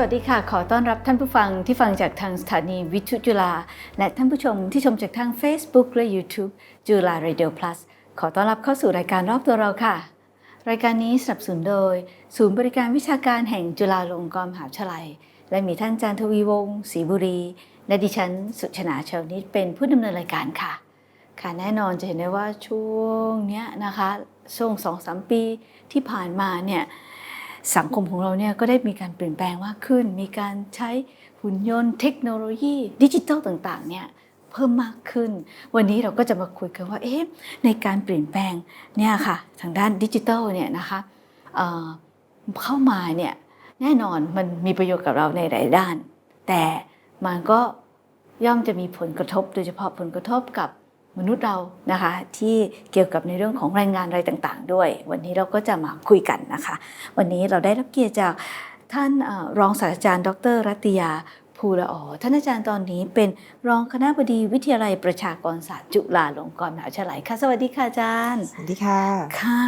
วัสดีค่ะ ขอต้อนรับท่านผู้ฟังที่ฟังจากทางสถานีวิทยุจุฬาและท่านผู้ชมที่ชมจากทาง Facebook และ YouTube จุฬา Radio Plus ขอต้อนรับเข้าสู่รายการรอบตัวเราค่ะ รายการนี้สนับสนุนโดย ศูนย์บริการวิชาการแห่งจุฬาลงกรณ์มหาวิทยาลัย และมีท่านอาจารย์ทวีวงศ์ศรีบุรี และดิฉันสุชนาเชลนิดเป็นผู้ดำเนินรายการค่ะ ค่ะแน่นอนจะเห็นได้ว่าช่วงเนี้ยนะคะช่วงสองสามปีที่ผ่านมาเนี่ย สังคมของเราเนี่ยก็ได้มีการเปลี่ยนแปลงมากขึ้น มีการใช้หุ่นยนต์เทคโนโลยี ดิจิทัลต่างๆเนี่ยเพิ่มมากขึ้น วันนี้เราก็จะมาคุยกันว่าเอ๊ะในการเปลี่ยนแปลงเนี่ยค่ะทางด้านดิจิทัลเนี่ยนะคะเเข้ามาเนี่ยแน่นอนมันมีประโยชน์กับเราในหลายด้าน แต่มันก็ย่อมจะมีผลกระทบ โดยเฉพาะผลกระทบกับ มนุษย์เรานะคะที่เกี่ยวกับในเรื่องของแรงงานอะไรต่างๆ ด้วย วันนี้เราก็จะมาคุยกันนะคะ วันนี้เราได้รับเกียรติจากท่านเอ่อรองศาสตราจารย์ ดร รัตยาภูละออท่านอาจารย์ตอนนี้เป็นรองคณะบดีวิทยาลัยประชากรศาสตร์จุฬาลงกรณ์มหาวิทยาลัยค่ะ สวัสดีค่ะอาจารย์ สวัสดีค่ะ ค่ะ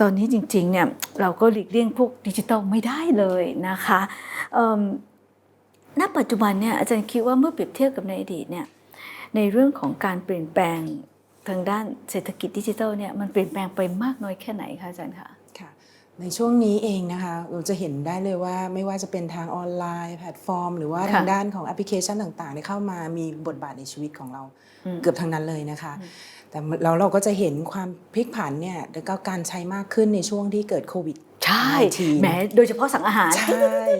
ตอนนี้จริงๆเนี่ยเราก็หลีกเลี่ยงพวกดิจิทัลไม่ได้เลยนะคะเอิ่มณปัจจุบันเนี่ยอาจารย์คิดว่าเมื่อเปรียบเทียบกับในอดีตเนี่ย ในเรื่องของการเปลี่ยนแปลงทางด้านเศรษฐกิจดิจิทัลเนี่ยมันเปลี่ยนแปลงไปมากน้อยแค่ไหนคะอาจารย์คะค่ะในช่วงนี้เองนะคะเราจะเห็นได้เลยว่าไม่ว่าจะเป็นทางออนไลน์แพลตฟอร์ม หรือว่าค่ะทางด้านของแอปพลิเคชันต่างๆที่เข้ามามีบทบาทในชีวิตของเราอืมเกือบทั้งนั้นเลยนะคะอืมแต่แล้วเราก็จะเห็นความพลิกผันเนี่ยแล้วก็การใช้มากขึ้นในช่วงที่เกิดโควิด ใช่19แหมโดยเฉพาะสั่งอาหารใช่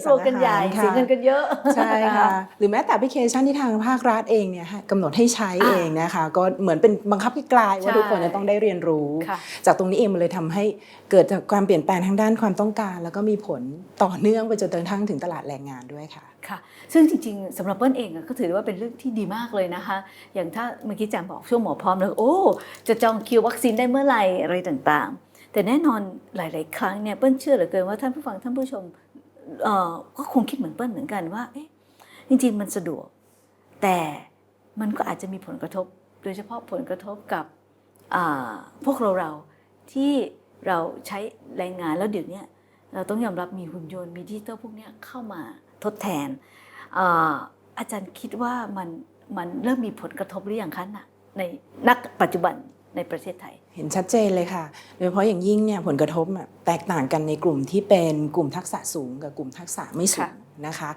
โรกันใหญ่สั่งอาหารค่ะเสียเงินกันเยอะใช่ค่ะหรือแม้แต่แอปพลิเคชันที่ทางภาครัฐเองเนี่ยให้กำหนดให้ใช้อ่าเองนะคะก็เหมือนเป็นบังคับให้กลายว่าใช่ทุกคนจะต้องได้เรียนรู้ค่ะจากตรงนี้เองมันเลยทำให้เกิดจากความเปลี่ยนแปลงทางด้านความต้องการ แล้วก็มีผลต่อเนื่องไปจนกระทั่งถึงตลาดแรงงานด้วยค่ะค่ะ ซึ่งจริงๆสำหรับเปิ้ลเองอะก็ถือว่าเป็นเรื่องที่ดีมากเลยนะคะ อย่างถ้าเมื่อกี้แจมบอกช่วงหมอพร้อมแล้วโอ้จะจองคิววัคซีนได้เมื่อไหร่อะไรต่างๆ แต่แน่นอนหลาย ๆ ครั้งเนี่ยเปิ้ลเชื่อเหลือเกินว่าท่านผู้ฟังท่านผู้ชมเอ่อก็คงคิดเหมือนเปิ้ลเหมือนกันว่าเอ๊ะจริง ๆ มันสะดวก แต่มันก็อาจจะมีผลกระทบ โดยเฉพาะผลกระทบกับอ่าพวกเราเราที่เราใช้แรงงานแล้วเดี๋ยวนี้เราต้องยอมรับมีหุ่นยนต์มีดิจิตอลพวกนี้เข้ามาทดแทนอ่าอาจารย์คิดว่ามันมันเริ่มมีผลกระทบหรือยังคะในนักปัจจุบันในประเทศไทย เห็นชัดเจนเลยค่ะ โดยเฉพาะอย่างยิ่งเนี่ยผลกระทบอะแตกต่างกันในกลุ่มที่เป็นกลุ่มทักษะสูงกับกลุ่มทักษะไม่สูง นะคะ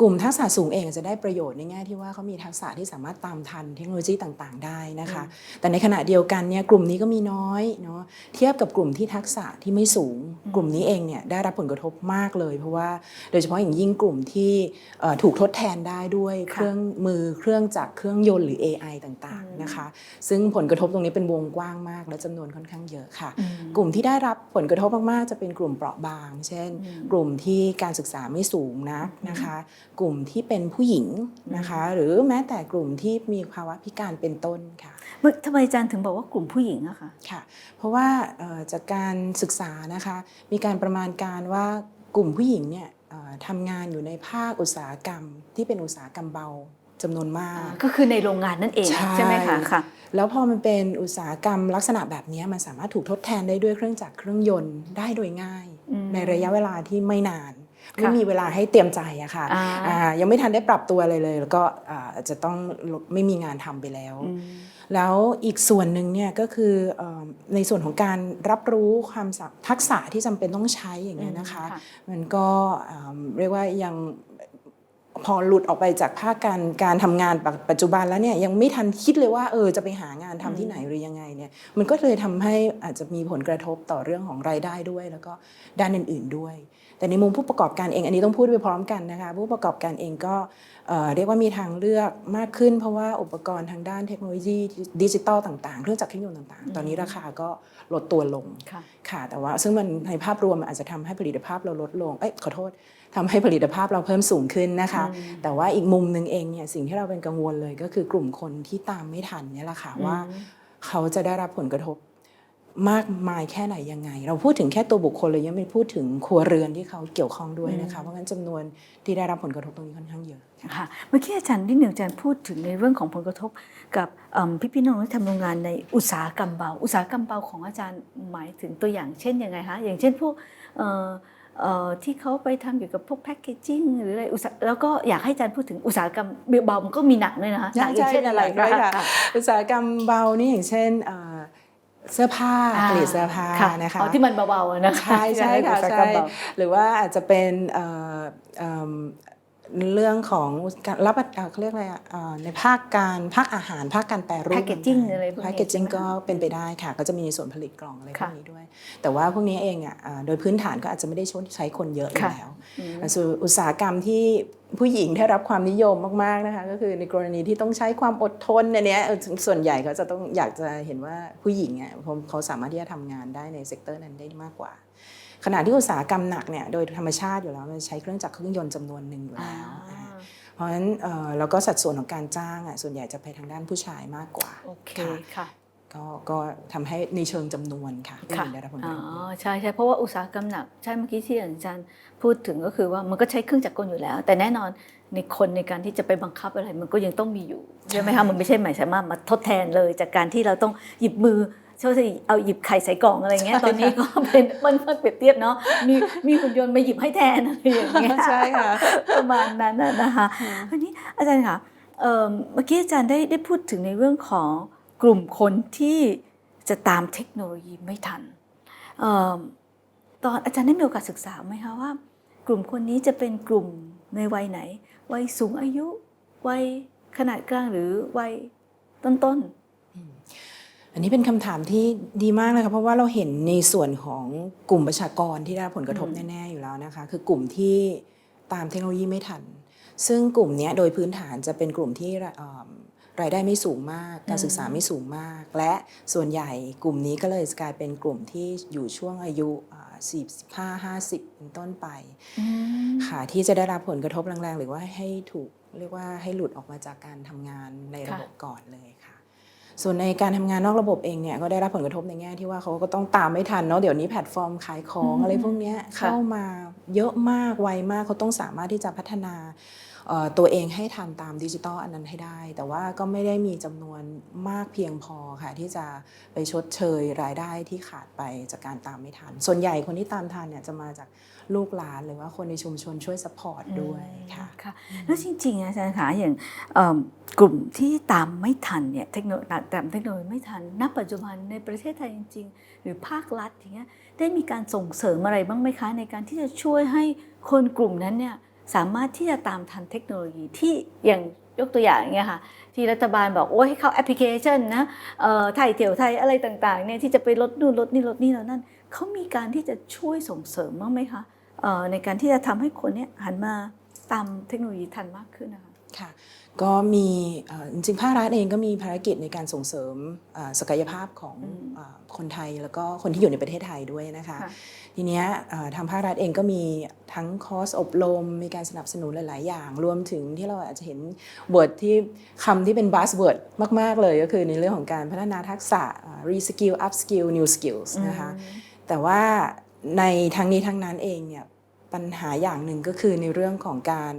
กลุ่มทักษะสูงเองจะได้ประโยชน์ในแง่ที่ว่าเขามีทักษะที่สามารถตามทันเทคโนโลยีต่างๆ ได้นะคะ แต่ในขณะเดียวกันเนี่ยกลุ่มนี้ก็มีน้อยเนาะเทียบกับกลุ่มที่ทักษะที่ไม่สูงอืมกลุ่มนี้เองเนี่ยได้รับผลกระทบมากเลย เพราะว่าโดยเฉพาะอย่างยิ่งกลุ่มที่เอ่อถูกทดแทนได้ด้วยเครื่องมือเครื่องจักรเครื่องยนต์หรือ AI ต่างๆนะคะ ซึ่งผลกระทบตรงนี้เป็นวงกว้างมาก และจำนวนค่อนข้างเยอะค่ะอืมกลุ่มที่ได้รับผลกระทบมากๆ จะเป็นกลุ่มเปราะบาง เช่นอืมกลุ่มที่การศึกษาไม่สูงนักนะคะ กลุ่มที่เป็นผู้หญิงนะคะ หรือแม้แต่กลุ่มที่มีภาวะพิการเป็นต้นค่ะเมื่อทำไมอาจารย์ถึงบอกว่ากลุ่มผู้หญิงอะคะค่ะ เพราะว่าเอ่อจากการศึกษานะคะ มีการประมาณการว่ากลุ่มผู้หญิงเนี่ยเอ่อทำงานอยู่ในภาคอุตสาหกรรม ที่เป็นอุตสาหกรรมเบาจำนวนมาก ก็คือในโรงงานนั่นเองใช่ใช่ไหมคะค่ะ แล้วพอมันเป็นอุตสาหกรรมลักษณะแบบนี้มันสามารถถูกทดแทนได้ด้วยเครื่องจักรเครื่องยนต์ได้โดยง่ายอืมในระยะเวลาที่ไม่นานค่ะ ไม่มีเวลาให้เตรียมใจอะค่ะอ่าอ่ายังไม่ทันได้ปรับตัวอะไรเลย แล้วก็อ่าจะต้องไม่มีงานทำไปแล้วอืมแล้วอีกส่วนหนึ่งเนี่ยก็คือเอ่อในส่วนของการรับรู้ความสะทักษะที่จำเป็นต้องใช้อย่างเงี้ยนะคะค่ะมันก็เอิ่มเรียกว่ายังพอหลุดออกไปจากภาคการการทำงานปัจปัจจุบันแล้วเนี่ยยังไม่ทันคิดเลยว่าเออจะไปหางานทำที่ไหนหรือยังไงเนี่ยมันก็เลยทำให้อาจจะมีผลกระทบต่อเรื่องของรายได้ด้วย แล้วก็ด้านอื่น ๆด้วย แต่ในมุมผู้ประกอบการเอง อันนี้ต้องพูดไปพร้อมกันนะคะ ผู้ประกอบการเองก็เอ่อเรียกว่ามีทางเลือกมากขึ้น เพราะว่าอุปกรณ์ทางด้านเทคโนโลยีดิจิตอลต่างๆ เครื่องจักรเครื่องยนต์ต่างๆ ตอนนี้ราคาก็ลดตัวลงค่ะค่ะแต่ว่าซึ่งมันในภาพรวมมันอาจจะทำให้ผลิตภาพเราลดลงเอ้ยขอโทษทำให้ผลิตภาพเราเพิ่มสูงขึ้นนะคะอืมแต่ว่าอีกมุมหนึ่งเองเนี่ยสิ่งที่เราเป็นกังวลเลยก็คือกลุ่มคนที่ตามไม่ทันเนี่ยแหละค่ะว่าอืมเขาจะได้รับผลกระทบ มากมายแค่ไหนยังไง เราพูดถึงแค่ตัวบุคคลเลยยังไม่พูดถึงครัวเรือนที่เขาเกี่ยวข้องด้วยนะคะ เพราะงั้นจำนวนที่ได้รับผลกระทบตรงนี้ค่อนข้างเยอะค่ะค่ะเมื่อกี้อาจารย์นิดหนึ่งอาจารย์พูดถึงในเรื่องของผลกระทบกับเอิ่มพี่ๆน้องๆที่ทำโรงงานในอุตสาหกรรมเบา อุตสาหกรรมเบาของอาจารย์หมายถึงตัวอย่างเช่นยังไงคะอย่างเช่นพวกเอ่อเอ่อที่เขาไปทำเกี่ยวกับพวกแพคเกจิ้งหรืออะไรอุตสาหแล้วก็อยากให้อาจารย์พูดถึงอุตสาหกรรมเบาๆมันก็มีหนักด้วยนะคะหนักอย่างเช่นอะไรใช่หนักด้วยคะค่ะอุตสาหกรรมเบานี่อย่างเช่น เอ่อเสื้อผ้าอ่าผลิตเสื้อผ้านะคะอ๋อที่มันเบาๆอะนะคะใช่ใช่ค่ะอุตสาหกรรใช่มเบาหรือว่าอาจจะเป็น เอ่อเอิ่มเรื่องของการรับประเอ่อเขาเรียกอะไรอะเอ่อในภาคการภาคอาหารภาคการแปรรูป Packaging อะไรพวกนี้แพคเกจิ้งใช่ไหมก็เป็นไปได้ค่ะ ก็จะมีในส่วนผลิตกล่องอะไรพวค่ะกนี้ด้วย แต่ว่าพวกนี้เองอะอ่าโดยพื้นฐานก็อาจจะไม่ได้ใช้คนเยอะอยู่ค่ะแล้วอืมส่วนอุตสาหกรรมที่ผู้หญิงได้รับความนิยมมากๆนะคะก็คือในกรณีที่ต้องใช้ความอดทนในเนี้ยเออส่วนใหญ่เขาจะต้องอยากจะเห็นว่าผู้หญิงอะเขาเขาสามารถที่จะทำงานได้ในเซกเตอร์นั้นได้มากกว่า ขณะที่อุตสาหกรรมหนักเนี่ยโดยธรรมชาติอยู่แล้วมันใช้เครื่องจักรเครื่องยนต์จำนวนหนึ่งอยู่อ่าแล้วอ่าเพราะฉะนั้นเอ่อแล้วก็สัดส่วนของการจ้างอะส่วนใหญ่จะไปทางด้านผู้ชายมากกว่าโอเคค่ะค่ะก็ก็ทำให้ในเชิงจำนวนค่ะผู้หค่ะญิงได้รับผลกอ๋ระอทบใช่ใช่เพราะว่าอุตสาหกรรมหนักใช่เมื่อกี้ที่อาจารย์พูดถึงก็คือว่ามันก็ใช้เครื่องจักรกลอยู่แล้ว แต่แน่นอนในคนในการที่จะไปบังคับอะไรมันก็ยังต้องมีอยู่ใช่ไหมคะมันไม่ใช่หมายสามารถมาทดแทนเลยจากการที่เราต้องหยิบมือ เช่าสิเอาหยิบไข่ใส่กล่องอะไรเงี้ยตอนนี้ก็เป็นมันมันเปรียบเทียบเนาะมีมีหุ่นยนต์มาหยิบให้แทนอะไรอย่างเงี้ยใช่ค่ะประมาณนั้นน่ะนะคะอันนี้อาจารย์ค่ะเอิ่มเมื่อกี้อาจารย์ได้ได้พูดถึงในเรื่องของกลุ่มคนที่จะตามเทคโนโลยีไม่ทันเอิ่มตอนอาจารย์ได้มีโอกาสศึกษาไหมคะว่า กลุ่มคนนี้จะเป็นกลุ่มในวัยไหน วัยสูงอายุ วัยขนาดกลางหรือวัยต้น อันนี้เป็นคำถามที่ดีมากนะคะเพราะว่าเราเห็นในส่วนของกลุ่มประชากรที่ได้รับผลกระทบอืมแน่ ๆ อยู่แล้วนะคะ คือกลุ่มที่ตามเทคโนโลยีไม่ทัน ซึ่งกลุ่มเนี้ยโดยพื้นฐานจะเป็นกลุ่มที่เอ่อรายได้ไม่สูงมาก การศึกษาไม่สูงมาก และส่วนใหญ่กลุ่มนี้ก็เลยกลายเป็นกลุ่มที่อยู่ช่วงอายุสี่สิบห้าห้าสิบเป็นต้นไปๆอืมค่ะที่จะได้รับผลกระทบแรงๆ หรือว่าให้ถูกเรียกว่าให้หลุดออกมาจากการทำงานในระบบก่อนเลยค่ะ ส่วนในการทำงานนอกระบบเองเนี่ยก็ได้รับผลกระทบในแง่ที่ว่าเขาก็ต้องตามไม่ทันเนาะเดี๋ยวนี้แพลตฟอร์มขายของอืมอะไรพวกเนี้ยค่ะเข้ามาเยอะมากไวมากเขาต้องสามารถที่จะพัฒนาเอ่อ ตัวเองให้ทันตามดิจิทัลอันนั้นให้ได้ แต่ว่าก็ไม่ได้มีจำนวนมากเพียงพอค่ะที่จะไปชดเชยรายได้ที่ขาดไปจากการตามไม่ทัน ส่วนใหญ่คนที่ตามทันเนี่ยจะมาจากลูกหลานหรือว่าคนในชุมชนช่วยสปอร์ตด้วยค่ะค่ะแล้วจริงๆอะอาจารย์คะอย่างเอิ่มกลุ่มที่ตามไม่ทันเนี่ยเทคโนโลยีตามเทคโนโลยีไม่ทันณปัจจุบันในประเทศไทยจริง ๆ หรือภาครัฐอย่างเงี้ยได้มีการส่งเสริมอะไรบ้างไหมคะ ในการที่จะช่วยให้คนกลุ่มนั้นเนี่ย สามารถที่จะตามทันเทคโนโลยีที่อย่างยกตัวอย่างอย่างเงี้ยค่ะที่รัฐบาลบอกโอ้ให้เข้าแอปพลิเคชันนะเอ่อไทยเที่ยวไทยอะไรต่างๆเนี่ยที่จะไปลดนู่นลดนี่ลดนี่แล้วนั่นเขามีการที่จะช่วยส่งเสริมบ้างไหมคะในการที่จะทำให้คนเนี่ยหันมาตามเทคโนโลยีทันมากขึ้นนะคะค่ะ ก็มีเอ่อจริงๆภาครัฐเองก็มีภารกิจในการส่งเสริมเอ่อศักยภาพของอืมเอ่อคนไทยแล้วก็คนที่อยู่ในประเทศไทยด้วยนะคะค่ะทีเนี้ยเอ่อทางภาครัฐเองก็มีทั้งคอร์สอบรม มีการสนับสนุนหลาย ๆ อย่าง รวมถึงที่เราอาจจะเห็นบทที่คำที่เป็นบัสเวิร์ดมาก ๆ เลยก็คือในเรื่องของการพัฒนาทักษะเอ่อ reskill upskill new skills นะคะแต่ว่าในทั้งนี้ทั้งนั้นเองเนี่ยปัญหาอย่างหนึ่งก็คือในเรื่องของการ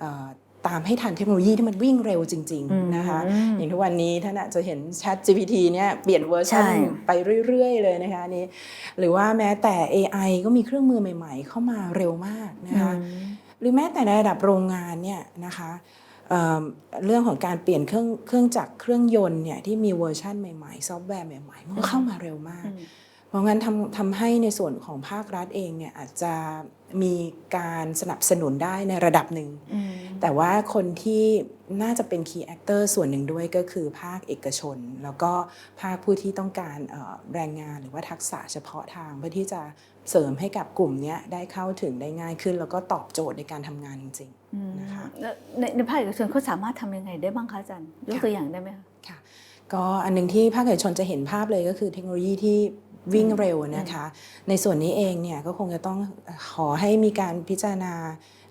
เอ่อ ตามให้ทันเทคโนโลยีที่มันวิ่งเร็วจริงอืมๆนะคะ อย่างทุกวันนี้ท่านอาจจะเห็น Chat GPT เนี่ยเปลี่ยนเวอร์ชันใช่ไปเรื่อย ๆ เลยนะคะอันนี้หรือว่าแม้แต่ AI ก็มีเครื่องมือใหม่ ๆ เข้ามาเร็วมากนะคะหรือแม้แต่ในระดับโรงงานเนี่ยนะคะเอ่อเรื่องของการเปลี่ยนเครื่องเครื่องจักรเครื่องยนต์เนี่ยที่มีเวอร์ชันใหม่ๆ ซอฟต์แวร์ใหม่ๆมันก็เข้ามาเร็วมากอืมเพราะงั้นทำทำให้ในส่วนของภาครัฐเองเนี่ยอาจจะมีการสนับสนุนได้ในระดับหนึ่งอืม แต่ว่าคนที่น่าจะเป็น key actor ส่วนหนึ่งด้วยก็คือภาคเอกชน แล้วก็ภาคผู้ที่ต้องการเอ่อแรงงานหรือว่าทักษะเฉพาะทางเพื่อที่จะเสริมให้กับกลุ่มเนี้ยได้เข้าถึงได้ง่ายขึ้น แล้วก็ตอบโจทย์ในการทำงานจริงอืมนะคะแล้วในในภาคเอกชนเขาสามารถทำยังไงได้บ้างคะอาจารย์ยกตัวอย่างได้ไหมคะๆค่ะก็อันหนึ่งที่ภาคเอกชนจะเห็นภาพเลยก็คือเทคโนโลยีที่วิ่งเร็วนะคะ ในส่วนนี้เองเนี่ยก็คงจะต้องขอให้มีการพิจารณา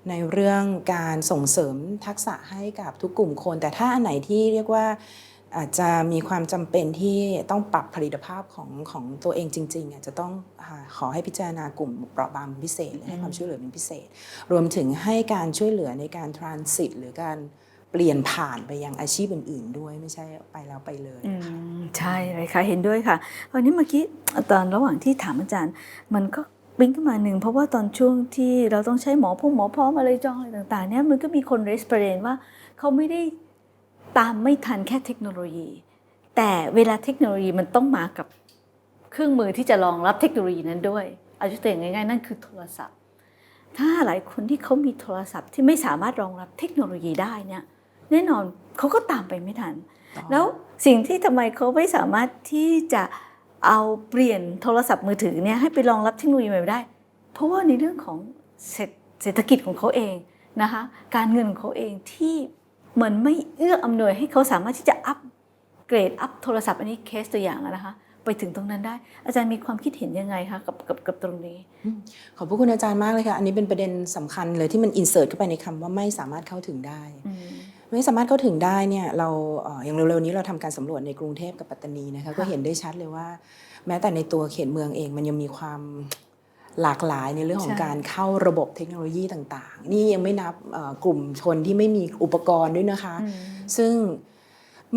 ในเรื่องการส่งเสริมทักษะให้กับทุกกลุ่มคน แต่ถ้าอันไหนที่เรียกว่าอาจจะมีความจำเป็นที่ต้องปรับผลิตภาพของของตัวเองจริงๆอาจจะต้องขอให้พิจารณากลุ่มเปราะบางเป็นพิเศษให้ความช่วยเหลือเป็นพิเศษ รวมถึงให้การช่วยเหลือในการทรานสิตหรือการเปลี่ยนผ่านไปยังอาชีพอื่น ๆ ด้วยไม่ใช่ไปแล้วไปเลยค่ะใช่เลยค่ะเห็นด้วยค่ะวันนี้เมื่อกี้ตอนระหว่างที่ถามอาจารย์มันก็ ปิ๊งขึ้นมาหนึ่งเพราะว่าตอนช่วงที่เราต้องใช้หมอพวกหมอพร้อมอะไรจองอะไรต่างๆเนี่ยมันก็มีคนเรสประเด็นว่าเขาไม่ได้ตามไม่ทันแค่เทคโนโลยี แต่เวลาเทคโนโลยีมันต้องมากับเครื่องมือที่จะรองรับเทคโนโลยีนั้นด้วยเอายกตัวอย่างง่ายๆ นั่นคือโทรศัพท์ ถ้าหลายคนที่เขามีโทรศัพท์ที่ไม่สามารถรองรับเทคโนโลยีได้เนี่ยแน่นอนเขาก็ตามไปไม่ทัน แล้วสิ่งที่ทำไมเขาไม่สามารถที่จะ เอาเปลี่ยนโทรศัพท์มือถือเนี่ยให้ไปรองรับเทคโนโลยีใหม่ได้ เพราะว่าในเรื่องของเศรษเศรษฐกิจของเขาเองนะคะการเงินของเขาเองที่เหมือนไม่เอื้ออำนวยให้เขาสามารถที่จะอัปเกรดอัพโทรศัพท์อันนี้เคสตัวอย่างอะนะคะไปถึงตรงนั้นได้ อาจารย์มีความคิดเห็นยังไงคะกับกับกับตรงนี้ ขอบพระคุณอาจารย์มากเลยค่ะ อันนี้เป็นประเด็นสำคัญเลยที่มันอินเสิร์ตเข้าไปในคำว่าไม่สามารถเข้าถึงได้อืม ไม่สามารถเข้าถึงได้เนี่ยเราเอ่ออย่างเร็วๆนี้เราทำการสำรวจในกรุงเทพกับปัตตานีนะคะค่ะก็เห็นได้ชัดเลยว่า แม้แต่ในตัวเขตเมืองเองมันยังมีความหลากหลายในเรื่องของการเข้าระบบเทคโนโลยีต่างๆ นี่ยังไม่นับเอ่อกลุ่มชนที่ไม่มีอุปกรณ์ด้วยนะคะอืมซึ่ง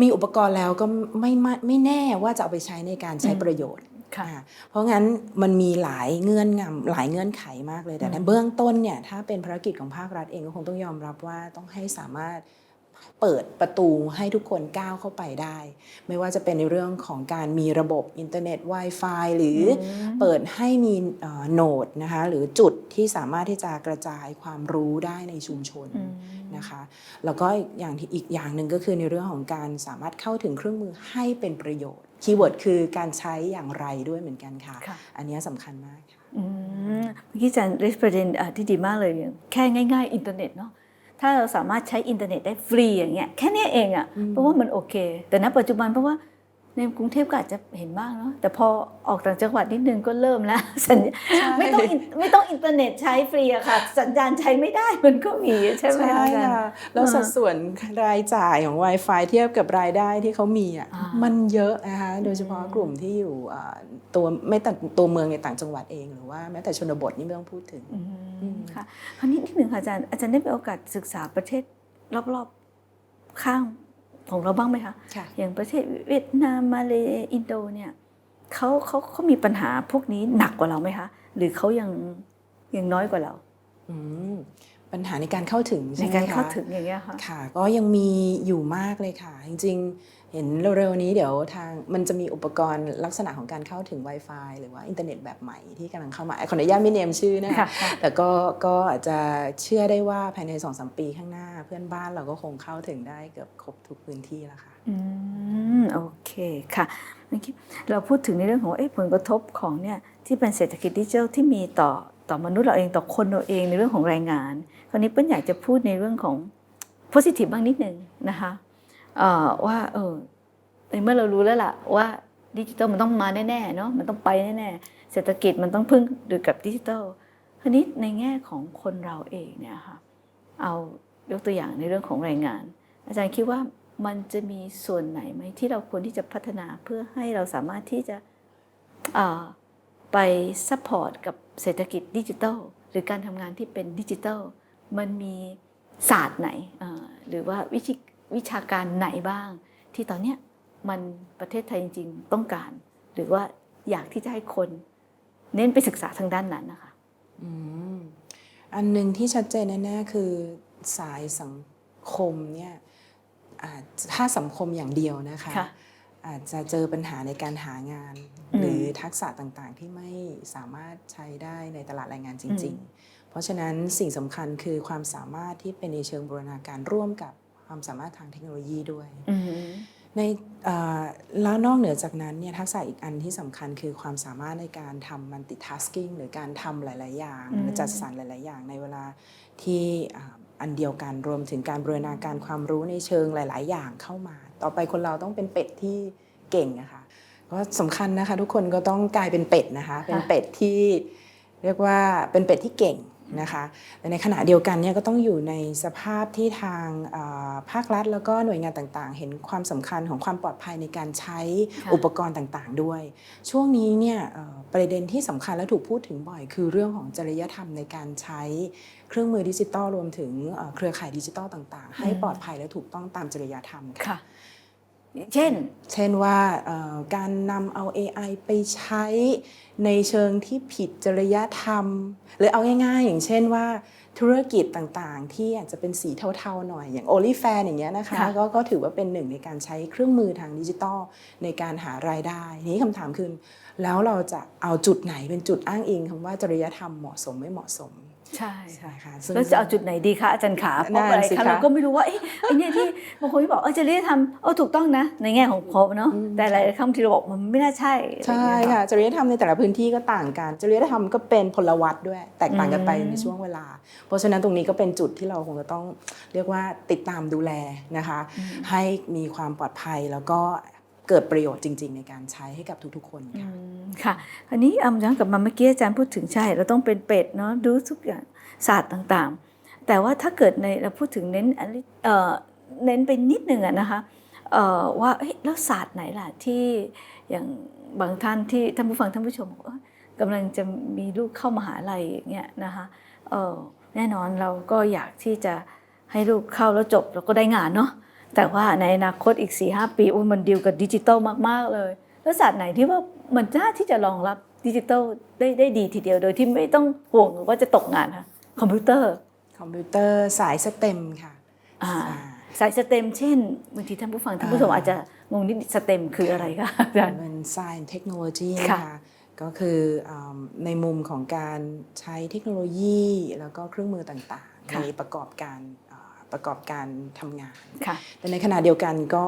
มีอุปกรณ์แล้วก็ไม่ไม่ไม่แน่ว่าจะเอาไปใช้ในการใช้อืมประโยชน์ค่ะอ่าเพราะงั้นมันมีหลายเงื่อนงำหลายเงื่อนไขมากเลยแต่ในเบื้องต้นเนี่ยถ้าเป็นภารกิจของภาครัฐเองก็คงต้องยอมรับว่าต้องให้สามารถ เปิดประตูให้ทุกคนก้าวเข้าไปได้ ไม่ว่าจะเป็นในเรื่องของการมีระบบอินเทอร์เน็ต Wi-Fi หรืออมเปิดให้มีเอ่อโหนดนะคะหรือจุดที่สามารถที่จะกระจายความรู้ได้ในชุมชนอืมนะคะแล้วก็อีกอย่างที่อีกอย่างหนึ่งก็คือในเรื่องของการสามารถเข้าถึงเครื่องมือให้เป็นประโยชน์คีย์เวิร์ดคือการใช้อย่างไรด้วยเหมือนกันค่ะค่ะอันนี้สำคัญมากค่ะอืมเมื่อกี้อาจารย์เรสประเด็นอะที่ดีมากเลยอย่างแค่ง่าย ๆ อินเทอร์เน็ตเนาะ ถ้าเราสามารถใช้อินเทอร์เน็ตได้ฟรีอย่างเงี้ยแค่เนี้ยเองอะ่ะอืมเพราะว่ามันโอเค แต่ณปัจจุบันเพราะว่า ในกรุงเทพก็อาจจะเห็นบ้างเนาะแต่พอออกต่างจังหวัดนิดนึงก็เริ่มแล้วสัญญาไม่ต้องอินไม่ต้องอินเทอร์เน็ตใช้ฟรีอะค่ะ สัญญาณใช้ไม่ได้มันก็มีใช่ไหมใช่คะอาจารย์ค่ะแล้วสัดส่วนรายจ่ายของ Wi-Fi เทียบกับรายได้ที่เขามีอะอ่ามัมันเยอะนะคะโดยเฉพาะอืมกลุ่มที่อยู่อ่าตัวไม่แต่ตัวเมืองในต่างจังหวัดเองหรือว่าแม้แต่ชนบทนี่ไม่ต้องพูดถึงอือืมมค่ะคราวนี้นิดหนึ่งค่ะอาจารย์อาจารย์ได้มีโอกาสศึกษาประเทศรอบๆข้าง ของเราบ้างไหมคะค่ะอย่างประเทศเวียดนามมาเลอินโดเนี่ยเขาเขาเขามีปัญหาพวกนี้หนักกว่าเราไหมคะ หรือเขายังยังน้อยกว่าเรา อืม ปัญหาในการเข้าถึงในใช่ไหมการเข้าคะถึงอย่างเงี้ยค่ะค่ะ ก็ยังมีอยู่มากเลยค่ะ จริง ๆ เห็นเร็วๆนี้เดี๋ยวทางมันจะมีอุปกรณ์ลักษณะของการเข้าถึง Wi-Fi หรือว่าอินเทอร์เน็ตแบบใหม่ที่กำลังเข้ามาขออนุญาตไม่เนมชื่อนะคะค่ะค่ะแต่ก็ก็อาจจะเชื่อได้ว่าภายใน2อสปีข้างหน้า เพื่อนบ้านเราก็คงเข้าถึงได้เกือบครบทุกพื้นที่แล้วค่ะอืมโอเคค่ะเมื่อกี้เราพูดถึงในเรื่องของว่าเอ๊ะผลกระทบของเนี่ยที่เป็นเศรษฐกิจดิจิทัลที่มีต่อ ต่อมนุษย์เราเองต่อคนเราเองในเรื่องของแรงงาน คราวนี้เปิ้ลอยากจะพูดในเรื่องของ positive บ้างนิดนึงนะคะว่าเออในเมื่อเรารู้แล้วล่ะว่าดิจิทัลมันต้องมาแน่ๆเนาะมันต้องไปแน่ๆเศรษฐกิจมันต้องพึ่งดูกับดิจิทัลคราวนี้ในแง่ของคนเราเองเนี่ยค่ะเอายกตัวอย่างในเรื่องของแรงงาน อาจารย์คิดว่ามันจะมีส่วนไหนไหมที่เราควรที่จะพัฒนาเพื่อให้เราสามารถที่จะไปซัพพอร์ตกับ เศรษฐกิจดิจิทัล หรือการทำงานที่เป็นดิจิทัล มันมีศาสตร์ไหนเอ่อหรือว่าวิชิวิชาการไหนบ้าง ที่ตอนเนี้ยมันประเทศไทยจริง ๆ ต้องการ หรือว่าอยากที่จะให้คนเน้นไปศึกษาทางด้านนั้นนะคะอืมอันหนึ่งที่ชัดเจนแน่ๆคือสายสังคมเนี่ยอาจถ้าสังคมอย่างเดียวนะคะค่ะ อาจจะเจอปัญหาในการหางานอืมหรือทักษะต่างๆ ที่ไม่สามารถใช้ได้ในตลาดแรงงานจริง ๆ เพราะฉะนั้นสิ่งสำคัญคือความสามารถที่เป็นในเชิงบูรณาการร่วมกับความสามารถทางเทคโนโลยีด้วยอืมในเอ่อแล้วนอกเหนือจากนั้นเนี่ยทักษะอีกอันที่สำคัญคือความสามารถในการทำ multitasking หรือการทำหลาย ๆ อย่างอืมและจัดสรรหลาย ๆ อย่างในเวลาที่อ่าอันเดียวกันรวมถึงการบรูรณาการความรู้ในเชิงหลาย ๆ อย่างเข้ามา ต่อไปคนเราต้องเป็นเป็ดที่เก่งนะคะก็สำคัญนะคะ ทุกคนก็ต้องกลายเป็นเป็ดนะคะ เป็นเป็ดที่เรียกว่าเป็นเป็ดที่เก่งนะคะแต่ในขณะเดียวกันเนี่ยก็ต้องอยู่ในสภาพที่ทางอ่าภาครัฐ แล้วก็หน่วยงานต่างๆ เห็นความสำคัญของความปลอดภัยในการใช้ค่ะอุปกรณ์ต่างๆ ด้วย ช่วงนี้เนี่ยเอ่อประเด็นที่สำคัญและถูกพูดถึงบ่อย คือเรื่องของจริยธรรมในการใช้เครื่องมือดิจิตอลรวมถึงเอ่อเครือข่ายดิจิตอลต่างๆ ให้อืมปลอดภัยและถูกต้องตามจริยธรรมค่ะค่ะ เช่น เช่นว่าเอ่อการนำเอา AI ไปใช้ในเชิงที่ผิดจริยธรรม หรือเอาง่ายๆ อย่างเช่นว่าธุรกิจต่างๆ ที่อาจจะเป็นสีเทาๆหน่อยอย่าง o n l y f a n อย่างเงี้ยนะคะค่ะก็ก็ถือว่าเป็นหนึ่งในการใช้เครื่องมือทางดิจิทัลในการหารายได้ทีนี้คำถามคือแล้วเราจะเอาจุดไหนเป็นจุดอ้างอิงคำว่าจริยธรรมเหมาะสมไม่เหมาะสม ใช่ใช่ค่ะซึ่งแล้วจะเอาจุดไหนดีคะอาจารย์ขาเพราะนั่นหลายสิครั้งคะเราก็ไม่รู้ว่าเอ๊ะไอ้เนี่ยที่บางคนที่บอกเออจริยธรรมเออถูกต้องนะ ในแง่ของผมเนาะแต่หลายๆครั้งที่เราบอกมันไม่น่าใช่ใช่อไรอย่างเงี้ยค่ะจริยธรรมในแต่ละพื้นที่ก็ต่างกันจริยธรรมก็เป็นพลวัตด้วย แตกต่างกันไปอืมในช่วงเวลา เพราะฉะนั้นตรงนี้ก็เป็นจุดที่เราคงจะต้องเรียกว่าติดตามดูแลนะคะ ให้มีความปลอดภัยแล้วก็ เกิดประโยชน์จริง ๆ ในการใช้ให้กับทุกๆ คนค่ะค่ะอันนี้อำย้อนกลับมาเมื่อกี้อาจารย์พูดถึงใช่เราต้องเป็นเป็ดเนาะดูทุกอย่างศาสตร์ต่างๆ แต่ว่าถ้าเกิดในเราพูดถึงเน้นเอ่อเน้นไปนิดหนึ่งอะนะคะเอ่อว่าเอ๊ะแล้วศาสตร์ไหนล่ะที่อย่างบางท่านที่ท่านผู้ฟังท่านผู้ชมบอกกำลังจะมีลูกเข้ามหาลัยอย่างเงี้ยนะคะเออแน่นอนเราก็อยากที่จะให้ลูกเข้าแล้วจบแล้วก็ได้งานเนาะ แต่ว่าในอนาคตอีก4ีหปีโอ้ยมันดีลกับดิจิตอลมาก ๆ เลย แล้วศาสตร์ไหนที่ว่ามันน่าที่จะรองรับดิจิตอลได้ได้ดีทีเดียวโดยที่ไม่ต้องห่วงว่าจะตกงานค่ะคอมพิวเตอร์ คอมพิวเตอร์สายสเต็มค่ะอ่าอ่าสายสเต็มเช่นบางทีท่านผู้ฟังท่านผู้ชมอ่าอาจจะงงนิดสเต็มคืออะไรคะอาจารย์เป็น Science Technology ค่ะนะคะก็คืออ่าในมุมของการใช้เทคโนโลยีแล้วก็เครื่องมือต่างๆค่ะในประกอบการอ่า ประกอบการทำงานค่ะแต่ในขณะเดียวกันก็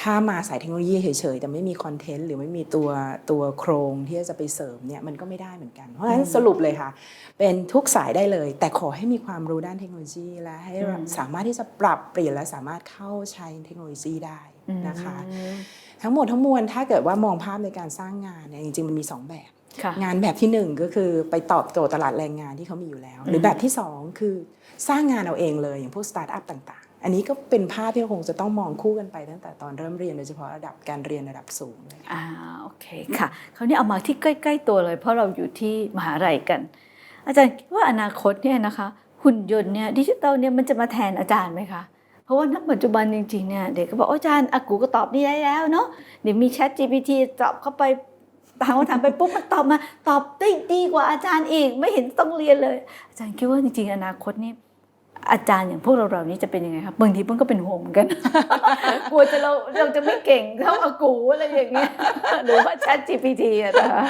ถ้ามาสายเทคโนโลยีเฉยๆ แต่ไม่มีคอนเทนต์หรือไม่มีตัวตัวโครงที่จะไปเสริมเนี่ยมันก็ไม่ได้เหมือนกัน เพราะฉะนั้นอืมสรุปเลยค่ะ เป็นทุกสายได้เลย แต่ขอให้มีความรู้ด้านเทคโนโลยี และให้อืมสามารถที่จะปรับเปลี่ยนและสามารถเข้าใช้เทคโนโลยีได้นะคะอืมทั้งหมดทั้งมวลถ้าเกิดว่ามองภาพในการสร้างงานเนี่ยจริงๆมันมี 2 แบบค่ะงานแบบที่ 1 ก็คือไปตอบโจทย์ตลาดแรงงานที่เขามีอยู่แล้ว หรือแบบที่ 2 คือ สร้างงานเอาเองเลยอย่างพวกสตาร์ทอัพต่างๆ อันนี้ก็เป็นภาพที่เราคงจะต้องมองคู่กันไปตั้งแต่ตอนเริ่มเรียนโดยเฉพาะระดับการเรียนระดับสูงเลยอ่าโอเคค่ะคราวนี้เอามาที่ใกล้ ๆ ตัวเลย เพราะเราอยู่ที่มหาลัยกัน อาจารย์คิดว่าอนาคตเนี่ยนะคะหุ่นยนต์เนี่ยดิจิตอลเนี่ยมันจะมาแทนอาจารย์ไหมคะเพราะว่านักปัจจุบันจริงๆเนี่ยเด็กก็บอกโอ้อาจารย์อากูก็ตอบนี่ได้แล้วเนาะเดี๋ยวมี Chat GPT ตอบเข้าไปถามคำถามไปปุ๊บมันตอบมา ตอบได้ดีกว่าอาจารย์อีกไม่เห็นต้องเรียนเลย อาจารย์คิดว่าจริงๆ อนาคตนี่ อาจารย์อย่างพวกเราเรานี้จะเป็นยังไงครับบางทีมันก็เป็นห่วงเหมือนกันกลัวจะเราเราจะไม่เก่งเท่าอากูอะไรอย่างเงี้ยหรือว่า Chat GPT อะนะคะ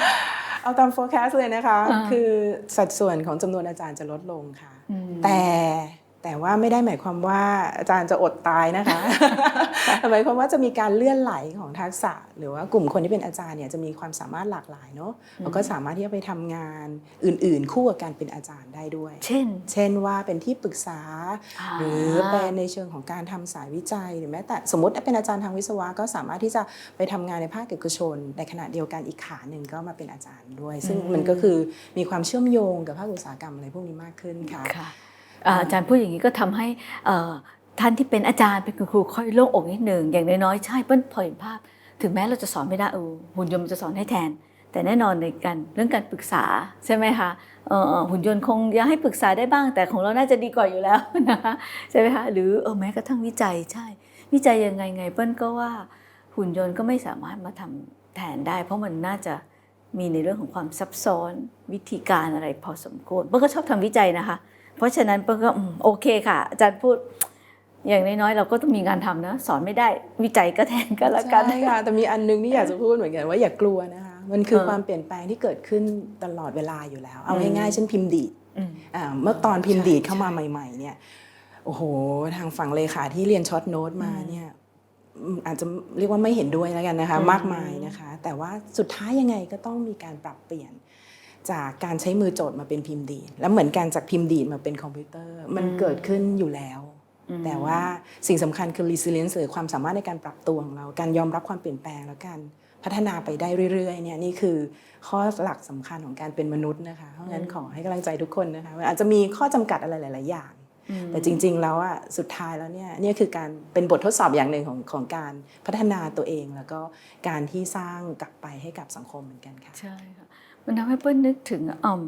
เอาตาม forecast เลยนะคะอ่าคือสัดส่วนของจำนวนอาจารย์จะลดลงค่ะอืมแต่ แต่ว่าไม่ได้หมายความว่าอาจารย์จะอดตายนะคะแต่หมายความว่าจะมีการเลื่อนไหลของทักษะ หรือว่ากลุ่มคนที่เป็นอาจารย์เนี่ยจะมีความสามารถหลากหลายเนาะแล้วก็สามารถที่จะไปทำงานอื่น ๆ คู่กับการเป็นอาจารย์ได้ด้วย เช่น เช่นว่าเป็นที่ปรึกษาอ่าหรือเป็นในเชิงของการทำสายวิจัยหรือแม้แต่สมมติเป็นอาจารย์ทางวิศวะก็สามารถที่จะไปทำงานในภาคเอกชน ในขณะเดียวกันอีกขาหนึ่งก็มาเป็นอาจารย์ด้วย ซึ่งมันก็คือมีความเชื่อมโยงกับภาคอุตสาหกรรมอะไรพวกนี้มากขึ้นค่ะค่ะ อาจารย์พูดอย่างนี้ก็ทำให้ท่านที่เป็นอาจารย์เป็นครูค่อยโล่งอกนิดหนึ่งอย่างน้อยๆใช่เปิ้ลพอเห็นภาพ ถึงแม้เราจะสอนไม่ได้เออหุ่นยนต์มันจะสอนให้แทน แต่แน่นอนในการเรื่องการปรึกษาใช่ไหมคะหุ่นยนต์คงยังให้ปรึกษาได้บ้าง แต่ของเราน่าจะดีกว่าอยู่แล้วนะคะใช่ไหมคะหรือเออแม้กระทั่งวิจัยใช่ วิจัยยังไงไงเปิ้ลก็ว่าหุ่นยนต์ก็ไม่สามารถมาทำแทนได้ เพราะมันน่าจะมีในเรื่องของความซับซ้อนวิธีการอะไรพอสมควรเปิ้ลก็ชอบทำวิจัยนะคะ เพราะฉะนั้นเปิ้ลก็อืมโอเคค่ะ อาจารย์พูดอย่างน้อยๆเราก็ต้องมีงานทำนะสอนไม่ได้วิจัยก็แทนกันละกันใช่ค่ะแต่มีอันนึงที่อยากจะพูดเหมือนกันว่าอย่ากลัวนะคะมันคือเออความเปลี่ยนแปลงที่เกิดขึ้นตลอดเวลาอยู่แล้ว เอาอืมง่ายๆเช่นพิมพ์ดีดอืมอ่าเมื่อตอนพิมพ์ดีดใช่เข้ามาใหม่ ๆ เนี่ยโอ้โห ทางฝั่งเลขาที่เรียนช็อตโน้ตมาอืมเนี่ยอืมอาจจะเรียกว่าไม่เห็นด้วยแล้วกันนะคะอืมมากมายนะคะ แต่ว่าสุดท้ายยังไงก็ต้องมีการปรับเปลี่ยน จากการใช้มือโจทย์มาเป็นพิมพ์ดีดแล้วเหมือนกันจากพิมพ์ดีดมาเป็นคอมพิวเตอร์ มันเกิดขึ้นอยู่แล้วอืมแต่ว่าสิ่งสำคัญคือ resilience หรือความสามารถในการปรับตัวของเราการยอมรับความเปลี่ยนแปลงแล้วการพัฒนาไปได้เรื่อยๆเนี่ยนี่คือข้อหลักสำคัญของการเป็นมนุษย์นะคะ เพราะงั้นขอให้กำลังใจทุกคนนะคะมันอาจจะมีข้อจำกัดอะไรหลาย ๆ อย่างอืมแต่จริง ๆ แล้วอะสุดท้ายแล้วเนี่ยเนี่ยคือการเป็นบททดสอบอย่างหนึ่งของของการพัฒนาตัวเอง แล้วก็การที่สร้างกลับไปให้กับสังคมเหมือนกันค่ะใช่ค่ะ มันทำให้เปิ้ลนึกถึงอ่อม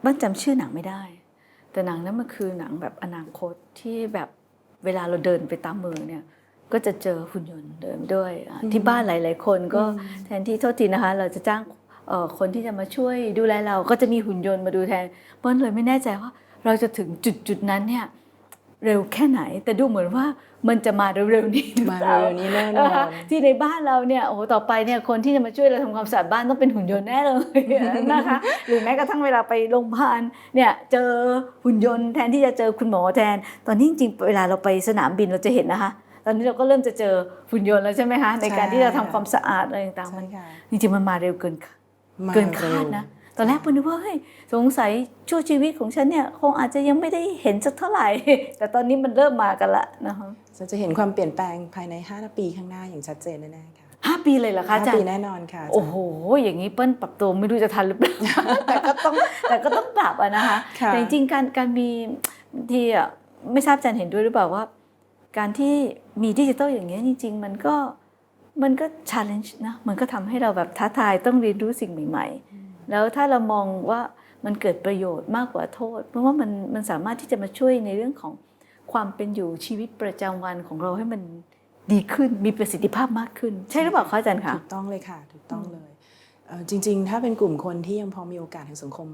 เปิ้ลจำชื่อหนังไม่ได้ แต่หนังนั้นมันคือหนังแบบอนาคตที่แบบเวลาเราเดินไปตามเมืองเนี่ยก็จะเจอหุ่นยนต์เดิมด้วยอะที่บ้านหลาย ๆ คนก็แทนที่โทษทีนะคะ เราจะจ้างเอ่อคนที่จะมาช่วยดูแลเราก็จะมีหุ่นยนต์มาดูแทนเปิ้ลเลยไม่แน่ใจว่าเราจะถึงจุดจุดๆนั้นเนี่ย เร็วแค่ไหน แต่ดูเหมือนว่ามันจะมาเร็วๆนี้หรือมาเปล่เร็วๆนี้แน่นอนนะคะที่ในบ้านเราเนี่ยโอ้โหต่อไปเนี่ยคนที่จะมาช่วยเราทำความสะอาดบ้านต้องเป็นหุ่นยนต์แน่เลยนะคะหรือแม้กระทั่งเวลาไปโรงพยาบาลเนี่ยเจอหุ่นยนต์แทนที่จะเจอคุณหมอแทน ตอนนี้จริงๆเวลาเราไปสนามบินเราจะเห็นนะคะตอนนี้เราก็เริ่มจะเจอหุ่นยนต์แล้วใช่ไหมคะในการที่จะทำความสะอาดอะไรต่างๆใช่มันค่ะจริงๆมันมาเร็วเกินคาดมาเกินคาดร็วนะ ตอนแรกมันนึกว่าเฮ้ยสงสัยช่วงชีวิตของฉันเนี่ยคงอาจจะยังไม่ได้เห็นสักเท่าไหร่ แต่ตอนนี้มันเริ่มมากันละนะคะจะจะเห็นความเปลี่ยนแปลงภายใน 5 ปีข้างหน้าอย่างชัดเจนแน่ๆค่ะห้าปีเลยเหรอคะอาจาร5ปีย์แน่นอนค่ะาจารย์โอ้โห อย่างนี้เปิ้ลปรับตัวไม่รู้จะทันหรือเปล่า แต่ก็ต้องแต่ก็ต้องปรับอะนะคะค่ะแต่จริงๆการการมีบางทีอะไม่ทราบอาจารย์เห็นด้วยหรือเปล่าว่า การที่มีดิจิตอลอย่างเงี้ยจริง ๆ มันก็มันก็ challenge นะ มันก็ทำให้เราแบบท้าทายต้องเรียนรู้สิ่งใหม่ ๆ แล้วถ้าเรามองว่ามันเกิดประโยชน์มากกว่าโทษ เพราะว่ามันมันสามารถที่จะมาช่วยในเรื่องของความเป็นอยู่ชีวิตประจำวันของเราให้มันดีขึ้นมีประสิทธิภาพมากขึ้น ใช่หรือเปล่าคะอาจารย์คะถูกต้องเลยค่ะ ถูกต้องเลยจริง ๆ ถ้าเป็นกลุ่มคนที่ยังพอมีโอกาสทางสังคม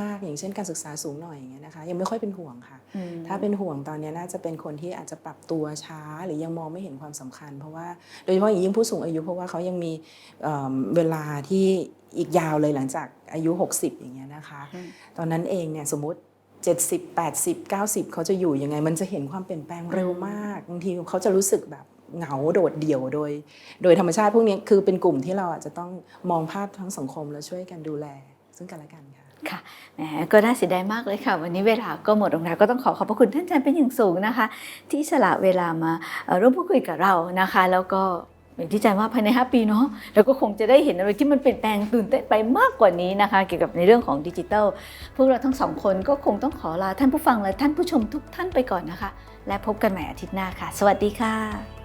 มาก ๆ อย่างเช่นการศึกษาสูงหน่อยอย่างเงี้ยนะคะยังไม่ค่อยเป็นห่วงค่ะอืมถ้าเป็นห่วงตอนเนี้ยน่าจะเป็นคนที่อาจจะปรับตัวช้าหรือยังมองไม่เห็นความสำคัญ เพราะว่าโดยเฉพาะอย่างยิ่งผู้สูงอายุเพราะว่าเขายังมีเอิ่มเวลาที่อีกยาวเลยหลังจากอายุ 60 อย่างเงี้ยนะคะอืมตอนนั้นเองเนี่ยสมมติ70 80 90 เขาจะอยู่ยังไง มันจะเห็นความเปลี่ยนแปลงเร็วมากบางทีเขาจะรู้สึกแบบเหงาโดดเดี่ยวโดย โดยธรรมชาติพวกนี้คือเป็นกลุ่มที่เราอาจจะต้องมองภาพทั้งสังคมและช่วยกันดูแล ซึ่งกันและกันค่ะ ค่ะแหมก็น่าเสียดายมากเลยค่ะ วันนี้เวลาก็หมดลงแล้วก็ต้องขอขอบพระคุณท่านอาจารย์เป็นอย่างสูงนะคะ ที่สละเวลามาร่วมพูดคุยกับเรานะคะ แล้วก็อย่างที่อาจารย์ว่าภายใน 5 ปีเนาะแล้วก็คงจะได้เห็นอะไรที่มันเปลี่ยนแปลงตื่นเต้นไปมากกว่านี้นะคะ เกี่ยวกับในเรื่องของดิจิทัลพวกเราทั้งสองคนก็คงต้องขอลาท่านผู้ฟังและท่านผู้ชมทุกท่านไปก่อนนะคะ และพบกันใหม่อาทิตย์หน้าค่ะ สวัสดีค่ะ